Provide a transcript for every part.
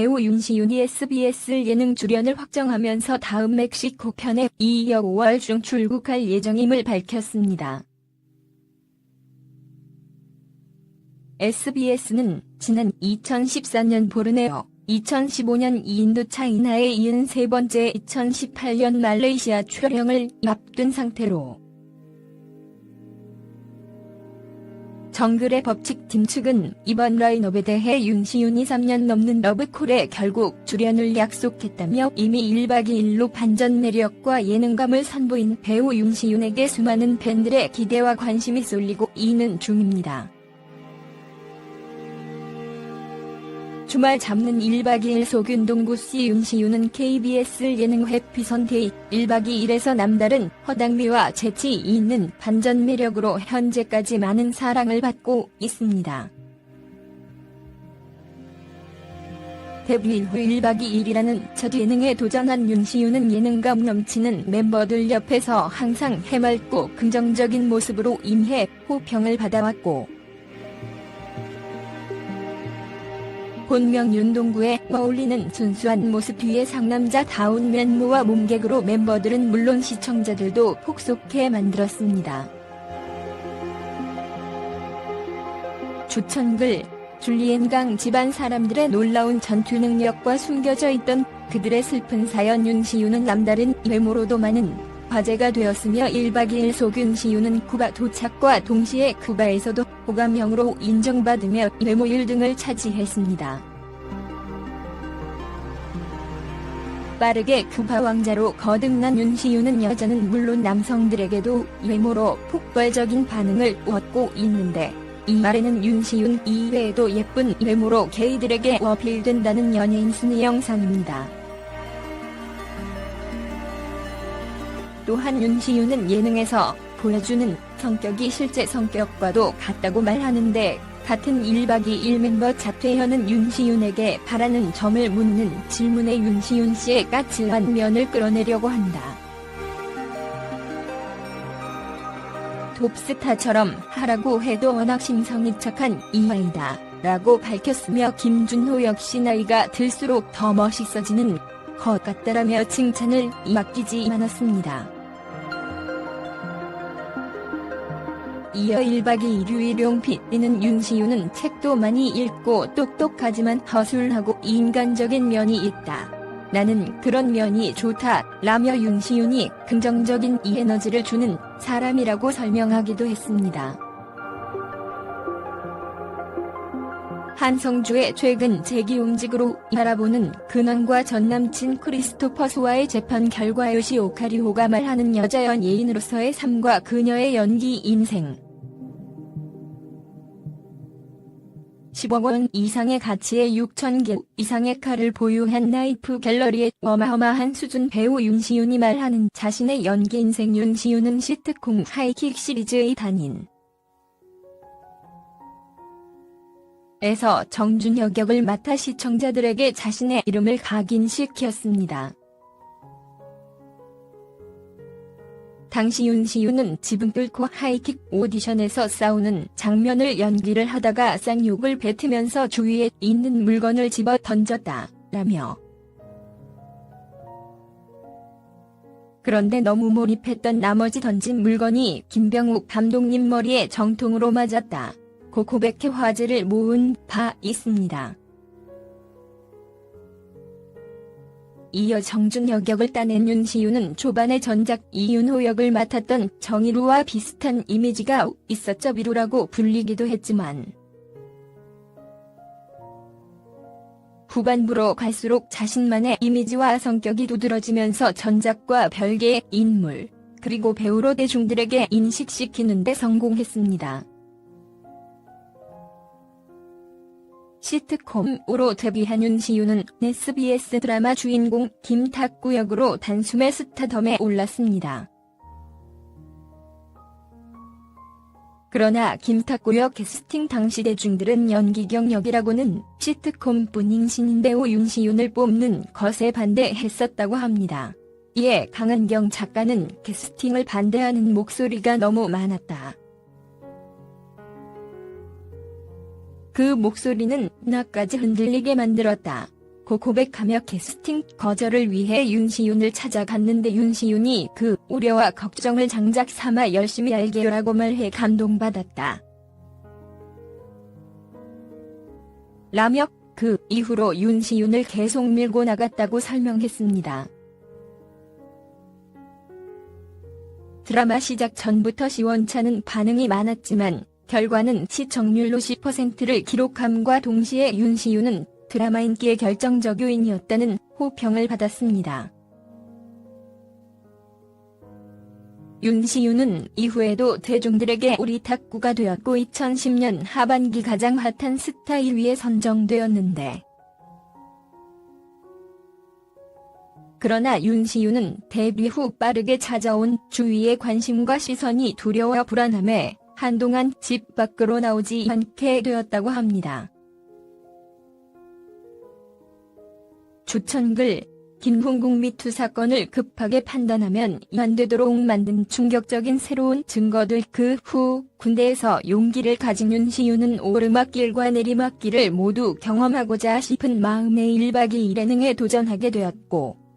배우 윤시윤이 SBS 예능 출연을 확정하면서 다음 멕시코 편에 이어 5월 중 출국할 예정임을 밝혔습니다. SBS는 지난 2014년 보르네오, 2015년 인도 차이나에 이은 세 번째 2018년 말레이시아 촬영을 앞둔 상태로 정글의 법칙 팀 측은 이번 라인업에 대해 윤시윤이 3년 넘는 러브콜에 결국 출연을 약속했다며 이미 1박 2일로 반전 매력과 예능감을 선보인 배우 윤시윤에게 수많은 팬들의 기대와 관심이 쏠리고 있는 중입니다. 주말 잡는 1박 2일 속윤동구 씨 윤시윤은 KBS 예능 해피선데이 1박 2일에서 남다른 허당미와 재치 있는 반전 매력으로 현재까지 많은 사랑을 받고 있습니다. 데뷔 이후 1박 2일이라는 첫 예능에 도전한 윤시윤은 예능감 넘치는 멤버들 옆에서 항상 해맑고 긍정적인 모습으로 임해 호평을 받아왔고 본명 윤동구에 어울리는 순수한 모습 뒤에 상남자다운 면모와 몸개그로 멤버들은 물론 시청자들도 폭속해 만들었습니다. 주천글, 줄리엔강 집안 사람들의 놀라운 전투 능력과 숨겨져 있던 그들의 슬픈 사연 윤시윤은 남다른 외모로도 많은 화제가 되었으며 1박 2일 속 윤시윤은 쿠바 도착과 동시에 쿠바에서도 호감형으로 인정받으며 외모 1등을 차지했습니다. 빠르게 쿠바 왕자로 거듭난 윤시윤은 여자는 물론 남성들에게도 외모로 폭발적인 반응을 얻고 있는데 이 말에는 윤시윤 이외에도 예쁜 외모로 게이들에게 어필된다는 연예인 순위 영상입니다. 또한 윤시윤은 예능에서 보여주는 성격이 실제 성격과도 같다고 말하는데 같은 1박 2일 멤버 자퇴현은 윤시윤에게 바라는 점을 묻는 질문에 윤시윤 씨의 까칠한 면을 끌어내려고 한다. 톱스타처럼 하라고 해도 워낙 심성이 착한 이 아이다. 라고 밝혔으며 김준호 역시 나이가 들수록 더 멋있어지는 것 같다라며 칭찬을 맡기지 않았습니다. 이어 1박 2일 일용 PD는 윤시윤은 책도 많이 읽고 똑똑하지만 허술하고 인간적인 면이 있다. 나는 그런 면이 좋다. 라며 윤시윤이 긍정적인 이 에너지를 주는 사람이라고 설명하기도 했습니다. 한성주의 최근 재기움직으로 바라보는 근황과 전남친 크리스토퍼 소와의 재판 결과 요시 오카리호가 말하는 여자 연예인으로서의 삶과 그녀의 연기 인생. 10억 원 이상의 가치의 6천 개 이상의 칼을 보유한 나이프 갤러리의 어마어마한 수준 배우 윤시윤이 말하는 자신의 연기 인생 윤시윤은 시트콤 하이킥 시리즈의 단인 에서 정준혁 역을 맡아 시청자들에게 자신의 이름을 각인시켰습니다. 당시 윤시윤은 지붕 뚫고 하이킥 오디션에서 싸우는 장면을 연기를 하다가 쌍욕을 뱉으면서 주위에 있는 물건을 집어 던졌다. 라며 그런데 너무 몰입했던 나머지 던진 물건이 김병욱 감독님 머리에 정통으로 맞았다. 고 고백해 화제를 모은 바 있습니다. 이어 정준혁 역을 따낸 윤시윤은 초반에 전작 이윤호 역을 맡았던 정희루와 비슷한 이미지가 있었죠 비루라고 불리기도 했지만 후반부로 갈수록 자신만의 이미지와 성격이 두드러지면서 전작과 별개의 인물, 그리고 배우로 대중들에게 인식시키는 데 성공했습니다. 시트콤으로 데뷔한 윤시윤은 SBS 드라마 주인공 김탁구 역으로 단숨에 스타덤에 올랐습니다. 그러나 김탁구 역 캐스팅 당시 대중들은 연기 경력이라고는 시트콤뿐인 신인 배우 윤시윤을 뽑는 것에 반대했었다고 합니다. 이에 강은경 작가는 캐스팅을 반대하는 목소리가 너무 많았다. 그 목소리는 나까지 흔들리게 만들었다. 않고 고백하며 캐스팅 거절을 위해 윤시윤을 찾아갔는데 윤시윤이 그 우려와 걱정을 장작 삼아 열심히 알게요라고 말해 감동받았다. 라며 그 이후로 윤시윤을 계속 밀고 나갔다고 설명했습니다. 드라마 시작 전부터 시원찮은 반응이 많았지만 결과는 시청률로 10%를 기록함과 동시에 윤시윤은 드라마 인기의 결정적 요인이었다는 호평을 받았습니다. 윤시윤은 이후에도 대중들에게 오리탁구가 되었고 2010년 하반기 가장 핫한 스타 1위에 선정되었는데 그러나 윤시윤은 데뷔 후 빠르게 찾아온 주위의 관심과 시선이 두려워 불안함에 한동안 집 밖으로 나오지 않게 되었다고 합니다. 주천글 김홍국 미투 사건을 급하게 판단하면 안 되도록 만든 충격적인 새로운 증거들 그 후 군대에서 용기를 가진 윤시윤은 오르막길과 내리막길을 모두 경험하고자 싶은 마음에 1박 2일 예능에 도전하게 되었고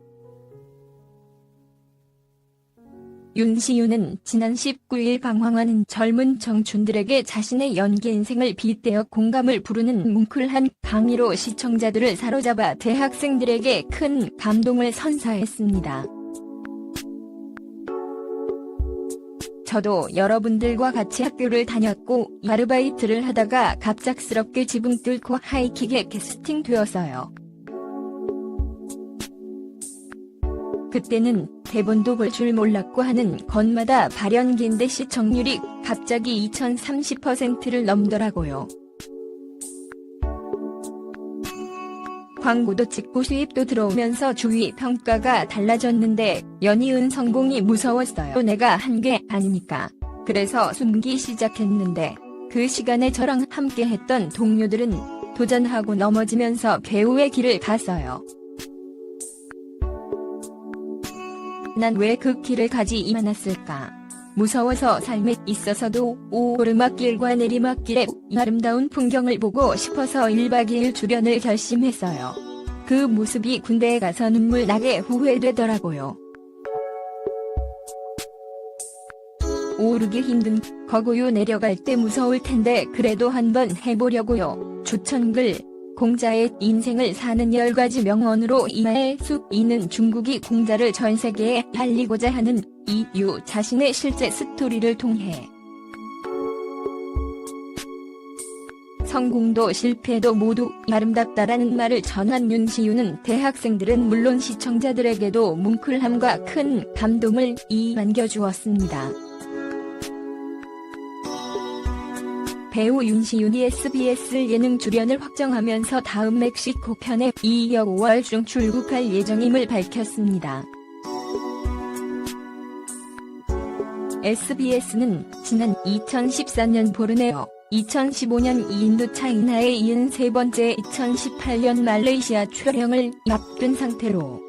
윤시윤은 지난 19일 방황하는 젊은 청춘들에게 자신의 연기 인생을 빗대어 공감을 부르는 뭉클한 강의로 시청자들을 사로잡아 대학생들에게 큰 감동을 선사했습니다. 저도 여러분들과 같이 학교를 다녔고 아르바이트를 하다가 갑작스럽게 지붕 뚫고 하이킥에 캐스팅 되었어요. 그때는 대본도 볼 줄 몰랐고 하는 것마다 발연기인데 시청률이 갑자기 2030%를 넘더라고요. 광고도 찍고 수입도 들어오면서 주위 평가가 달라졌는데 연이은 성공이 무서웠어요. 내가 한 게 아니니까. 그래서 숨기 시작했는데 그 시간에 저랑 함께 했던 동료들은 도전하고 넘어지면서 배우의 길을 갔어요. 난 왜 그 길을 가지 않았을까? 무서워서 삶에 있어서도 오르막길과 내리막길의 아름다운 풍경을 보고 싶어서 1박 2일 출연을 결심했어요. 그 모습이 군대에 가서 눈물 나게 후회되더라고요. 오르기 힘든 거고요 내려갈 때 무서울 텐데 그래도 한번 해보려고요. 주천글 공자의 인생을 사는 10가지 명언으로 이마의 숲 이는 중국이 공자를 전 세계에 알리고자 하는 이유 자신의 실제 스토리를 통해 성공도 실패도 모두 아름답다라는 말을 전한 윤시윤은 대학생들은 물론 시청자들에게도 뭉클함과 큰 감동을 이안겨주었습니다. 배우 윤시윤이 SBS 예능 출연을 확정하면서 다음 멕시코 편에 이어 5월 중 출국할 예정임을 밝혔습니다. SBS는 지난 2014년 보르네오, 2015년 인도 차이나에 이은 세 번째 2018년 말레이시아 촬영을 앞둔 상태로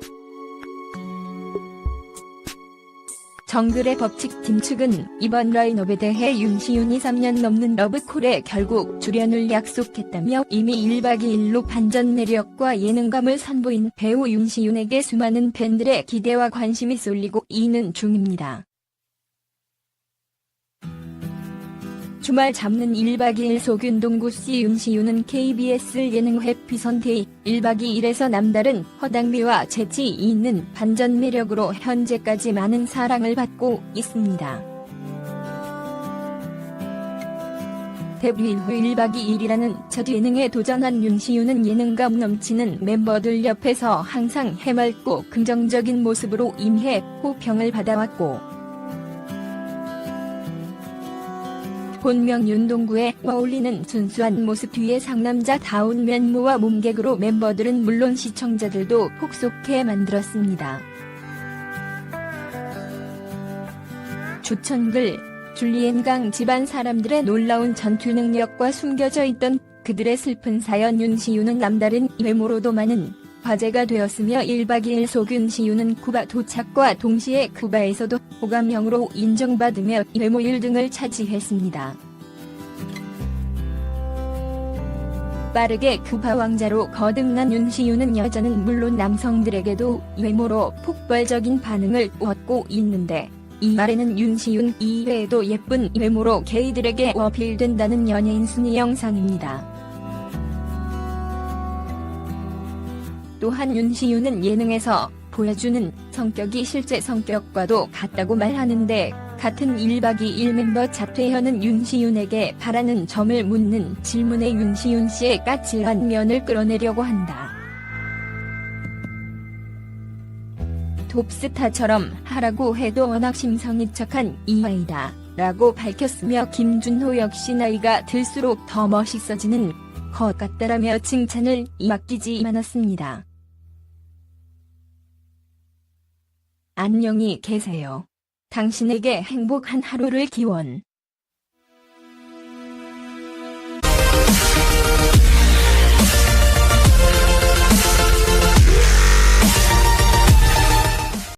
정글의 법칙 팀 측은 이번 라인업에 대해 윤시윤이 3년 넘는 러브콜에 결국 출연을 약속했다며 이미 1박 2일로 반전 매력과 예능감을 선보인 배우 윤시윤에게 수많은 팬들의 기대와 관심이 쏠리고 있는 중입니다. 주말 잡는 1박 2일 소균동구 씨 윤시윤은 KBS 예능 해피선데이 1박 2일에서 남다른 허당미와 재치 있는 반전 매력으로 현재까지 많은 사랑을 받고 있습니다. 데뷔 후 1박 2일이라는 첫 예능에 도전한 윤시윤은 예능감 넘치는 멤버들 옆에서 항상 해맑고 긍정적인 모습으로 임해 호평을 받아왔고 본명 윤동구에 어울리는 순수한 모습 뒤에 상남자다운 면모와 몸개그로 멤버들은 물론 시청자들도 폭속해 만들었습니다. 주천글 줄리엔강 집안 사람들의 놀라운 전투 능력과 숨겨져 있던 그들의 슬픈 사연 윤시윤은 남다른 외모로도 많은 화제가 되었으며 1박 2일 소균시윤은 쿠바 도착과 동시에 쿠바에서도 호감형으로 인정받으며 외모 1등을 차지했습니다. 빠르게 급화왕자로 거듭난 윤시윤은 여자는 물론 남성들에게도 외모로 폭발적인 반응을 얻고 있는데 이 말에는 윤시윤 이외에도 예쁜 외모로 게이들에게 어필된다는 연예인 순위 영상입니다. 또한 윤시윤은 예능에서 보여주는 성격이 실제 성격과도 같다고 말하는데 같은 1박 2일 멤버 자퇴현은 윤시윤에게 바라는 점을 묻는 질문에 윤시윤 씨의 까칠한 면을 끌어내려고 한다. 톱스타처럼 하라고 해도 워낙 심성이 척한 이 아이다. 라고 밝혔으며 김준호 역시 나이가 들수록 더 멋있어지는 것 같다라며 칭찬을 맡기지 않았습니다. 안녕히 계세요. 당신에게 행복한 하루를 기원.